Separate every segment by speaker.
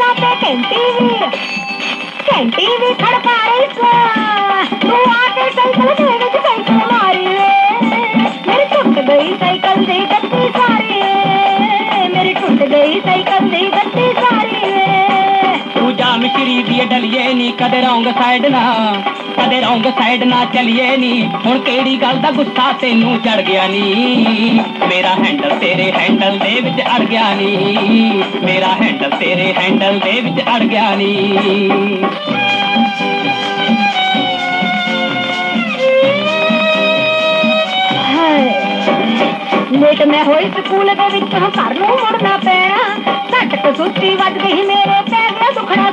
Speaker 1: बसा ते कॅन्टीवीर कॅन्टीवी खडपाडायचा तू आके सायकल छेडे की सायकल मारी रे मेरी टूट गई सायकल दी गत्ती सारी रे मेरी टूट गई सायकल दी गत्ती
Speaker 2: सारी रे तू जाम शरीफ ये डलिए नी कदे रौंग साइड ना ਕਦੇ ਰੌਂਗ ਸਾਈਡ ਨਾ ਚਲੀਏ ਨੀ। ਹੁਣ ਕਿਹੜੀ ਗੱਲ ਦਾ ਗੁੱਸਾ ਤੈਨੂੰ ਚੜ ਗਿਆ ਨੀ? ਮੇਰਾ ਹੈਂਡਲ ਤੇਰੇ ਹੈਂਡਲ ਦੇ ਵਿੱਚ ਅੜ ਗਿਆ ਨੀ। ਮੇਰਾ ਹੈਂਡਲ ਤੇਰੇ ਹੈਂਡਲ ਦੇ ਵਿੱਚ ਅੜ ਗਿਆ ਨੀ।
Speaker 1: ਲੇਟ ਮੈਂ ਹੋਈ ਸਕੂਲ ਦੇ ਵਿੱਚ ਹੁਣ ਘਰ ਨੂੰ ਮੁੜਨਾ ਪੈਣਾ। ਘੱਟ ਕਸੂਤੀ ਵੱਜ ਗਈ ਮੇਰੇ ਪੈਰ ਦਾ ਦੁਖੜਾ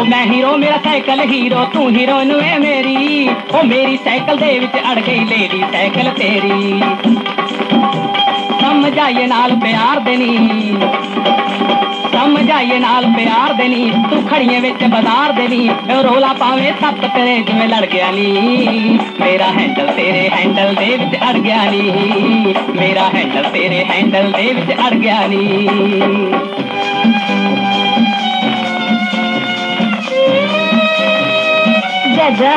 Speaker 2: ਉਹ ਮੈਂ ਹੀਰੋ, ਮੇਰਾ ਸਾਈਕਲ ਹੀਰੋ, ਤੂੰ ਹੀਰੋਇਨ ਏ ਮੇਰੀ। ਉਹ ਮੇਰੀ ਸਾਈਕਲ ਦੇ ਵਿੱਚ ਅੜ ਗਈ ਲੇਡੀ ਸਾਈਕਲ ਤੇਰੀ। ਸਮਝਾਈਏ ਨਾਲ ਪਿਆਰ ਦੇਣੀ ਸਮਝਾਈਏ ਨਾਲ ਪਿਆਰ ਦੇਣੀ ਤੂੰ ਖੜੀਏ ਵਿੱਚ ਬਾਜ਼ਾਰ ਦੇਣੀ ਰੋਲਾ ਪਾਵੇ ਸੱਪ ਤੇਰੇ ਜਿਵੇਂ ਲੜ ਗਿਆ ਨੀ। ਮੇਰਾ ਹੈਂਡਲ ਤੇਰੇ ਹੈਂਡਲ ਦੇ ਵਿੱਚ ਅੜ ਗਿਆ ਨੀ। ਮੇਰਾ ਹੈਂਡਲ ਤੇਰੇ ਹੈਂਡਲ ਦੇ ਵਿੱਚ ਅੜ ਗਿਆ ਨੀ।
Speaker 1: जा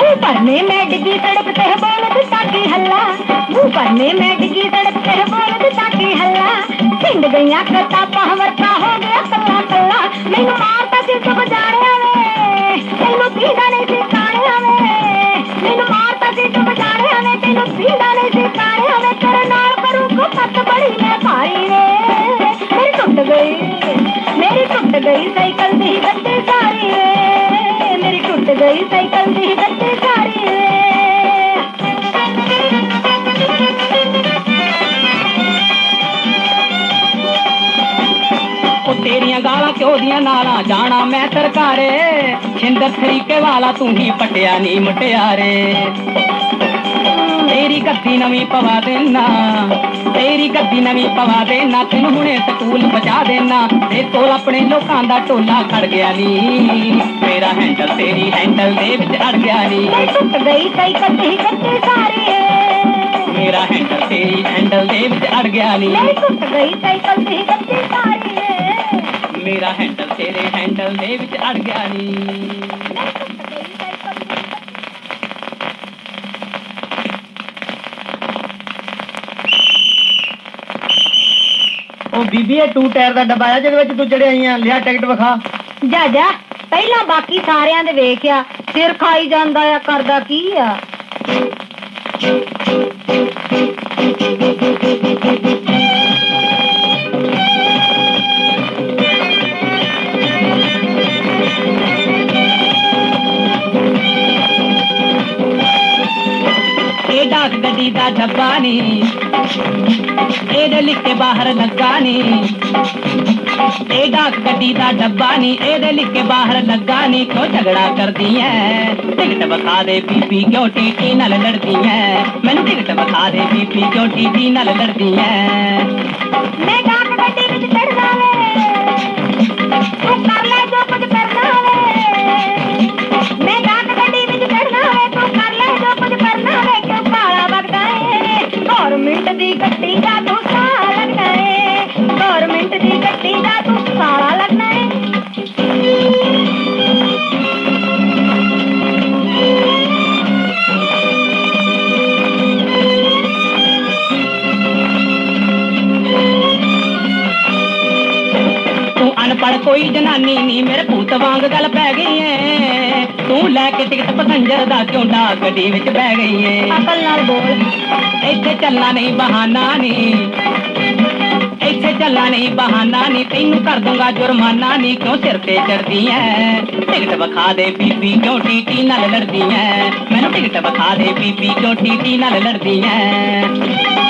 Speaker 1: ऊपर में मैड की तड़पते है बोलत ताकी हल्ला। ऊपर में मैड की तड़पते है बोलत ताकी हल्ला। खिंड गया करता पहवरता हो गया कल्ला कल्ला। मैनू मारता सिर तो बजाने आवे। तैनू सीधा नहीं सिखाने आवे। मैनू मारता सिर तो बजाने आवे। तैनू सीधा नहीं सिखाने आवे। तेरे नाल करूँ को पत बड़ी मैं भारी रे। मेरी टूट गई, मेरी टूट गई साइकिल दी गद्दे सा ਮੇਰੀ ਸਾਈਕਲ ਦੀ ਗੱਡੀ ਸਾਰੀ ਵੇ।
Speaker 2: ਉਹ ਤੇਰੀਆਂ ਗਾਲਾਂ ਕਿਉਂ ਦੀਆਂ ਨਾਲਾਂ? ਜਾਣਾ ਮੈਂ ਸਰਕਾਰੇ ਛਿੰਦਰ ਤਰੀਕੇ ਵਾਲਾ ਤੂੰ ਹੀ ਪਟਿਆ ਨਹੀਂ ਮਟਿਆਰੇ। ਤੇਰੀ ਗੱਦੀ ਨਵੀਂ ਪਵਾ ਦੇਣਾ ਤੇਰੀ ਗੱਦੀ ਨਵੀਂ ਪਵਾ ਦੇਣਾ ਤੈਨੂੰ ਹੁਣੇ ਸਕੂਲ ਪਹੁੰਚਾ ਦੇਣਾ ਤੇ ਕੋਲ ਆਪਣੇ ਲੋਕਾਂ ਦਾ ਟੋਲਾ ਖੜ ਗਿਆ ਨੀ। ਮੇਰਾ ਹੈਂਡਲ ਤੇਰੀ ਹੈਂਡਲ ਦੇ ਵਿੱਚ ਅੜ ਗਿਆ ਨੀ।
Speaker 1: ਟੁੱਟ ਗਈ ਕਈ ਕੱਤੇ ਕੱਤੇ ਸਾਰੇ।
Speaker 2: ਮੇਰਾ ਹੈਂਡਲ ਤੇਰੀ ਹੈਂਡਲ ਦੇ ਵਿੱਚ ਅੜ ਗਿਆ ਨੀ।
Speaker 1: ਟੁੱਟ ਗਈ ਕਈ ਕੱਤੇ ਕੱਤੇ ਸਾਰੇ।
Speaker 2: ਮੇਰਾ ਹੈਂਡਲ ਤੇਰੇ ਹੈਂਡਲ ਦੇ ਵਿੱਚ ਅੜ ਗਿਆ ਨੀ।
Speaker 1: ਟੁੱਟ ਗਈ
Speaker 3: ਉਹ ਬੀਬੀ ਇਹ ਟੂ ਟਾਇਰ ਦਾ ਡੱਬਾ ਆ ਜਿਹਦੇ ਵਿੱਚ ਤੂੰ ਚੜੇ ਆਈਆਂ ਲਿਆ ਟਿਕਟ ਵਿਖਾ।
Speaker 1: ਜਾ ਜਾ, ਪਹਿਲਾਂ ਬਾਕੀ ਸਾਰਿਆਂ ਦੇ ਵੇਖਿਆ, ਸਿਰ ਖਾਈ ਜਾਂਦਾ ਆ, ਕਰਦਾ ਕੀ ਆ?
Speaker 2: ਇਹ ਦਾ ਡੱਬਾ ਨੀ ਇਹਦੇ ਲਿਖੇ ਬਾਹਰ ਲੱਗਾ ਨੀ ਇਹ ਡਾਕ ਦਾ ਡੱਬਾ ਨੀ ਇਹਦੇ ਲਿਖੇ ਬਾਹਰ ਲੱਗਾ ਨੀ ਕਿਉਂ ਝਗੜਾ ਕਰਦੀ ਐ ਟਿਕਟ ਵਿਖਾ ਦੇ ਬੀਬੀ, ਕਿਉਂ ਟੀਟੀ ਨਾਲ ਲੜਦੀ ਐ ਮੈਨੂੰ ਟਿਕਟ ਵਿਖਾ ਦੇ ਬੀਬੀ, ਕਿਉਂ ਟੀਟੀ ਨਾਲ ਲੜਦੀ ਐ
Speaker 1: ਮੈਂ ਡਾਕ ਗੱਡੀ ਵਿੱਚ ਚੜਦਾ ਵੇ ਤੂੰ ਕਰ ਲੈ
Speaker 2: ਅਨਪੜ ਕੋਈ ਜਨਾਨੀ ਨੀ ਮੇਰੇ ਭੂਤ ਵਾਂਗ ਗੱਲ ਪੈ ਗਈ ਐ ਤੂੰ ਲੈ ਕੇ ਟਿਕਟ ਪਸੰਜਰ ਦਾ ਕਿਉਂ ਡਾਕ ਗੱਡੀ ਵਿੱਚ ਬਹਿ ਗਈ ਐ
Speaker 1: ਅਕਲ ਨਾਲ ਬੋਲ।
Speaker 2: ਇੱਥੇ ਚੱਲਣਾ ਨਹੀਂ ਬਹਾਨਾ ਨਹੀਂ ਇੱਥੇ ਚੱਲਣਾ ਨਹੀਂ ਬਹਾਨਾ ਨਹੀਂ ਤੈਨੂੰ ਕਰ ਦੂੰਗਾ ਜੁਰਮਾਨਾ ਨਹੀਂ ਕਿਉਂ ਸਿਰ ਤੇ ਚੜਦੀ ਐ ਟਿਕਟ ਵਿਖਾ ਦੇ ਬੀਬੀ ਕਿਉਂ ਟੀਟੀ ਨਾਲ ਲੜਦੀ ਐ ਮੈਨੂੰ ਟਿਕਟ ਵਿਖਾ ਦੇ ਬੀਬੀ ਕਿਉਂ ਟੀਟੀ ਨਾਲ ਲੜਦੀ ਐ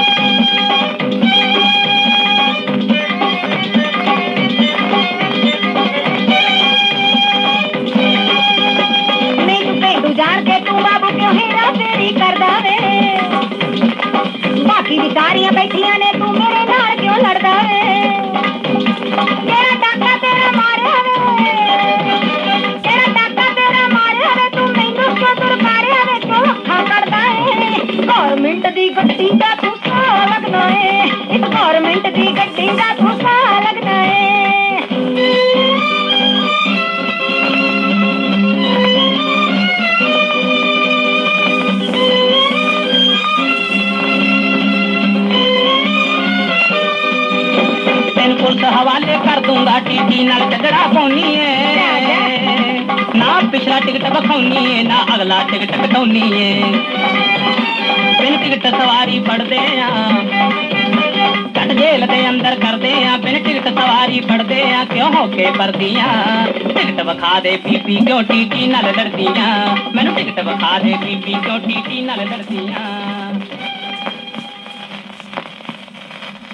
Speaker 2: ਹਵਾਲੇ ਟੀਟੀ ਨਾਲ ਝਗੜਾ ਪਾਉਣੀ ਏ ਨਾ ਪਿਛਲਾ ਟਿਕਟ ਵਿਖਾਉਣੀ ਏ ਨਾ ਅਗਲਾ ਟਿਕਟ ਕਟਾਉਣੀ ਏ ਬਿਨ ਟਿਕਟ ਸਵਾਰੀ ਫੜਦੇ ਆ ਕੱਟ ਜੇਲ੍ਹ ਦੇ ਅੰਦਰ ਕਰਦੇ ਆ। ਬਿਨ ਟਿਕਟ ਸਵਾਰੀ ਫੜਦੇ ਆ, ਕਿਉਂ ਹੋ ਕੇ ਪਰਦੀਆਂ ਟਿਕਟ ਵਿਖਾ ਦੇ ਬੀਬੀ ਕਿਉਂ ਟੀਟੀ ਨਾਲ ਲੜਦੀਆਂ? ਮੈਨੂੰ ਟਿਕਟ ਵਿਖਾ ਦੇ ਬੀਬੀ ਕਿਉਂ ਟੀਟੀ ਨਾਲ ਲੜਦੀਆਂ?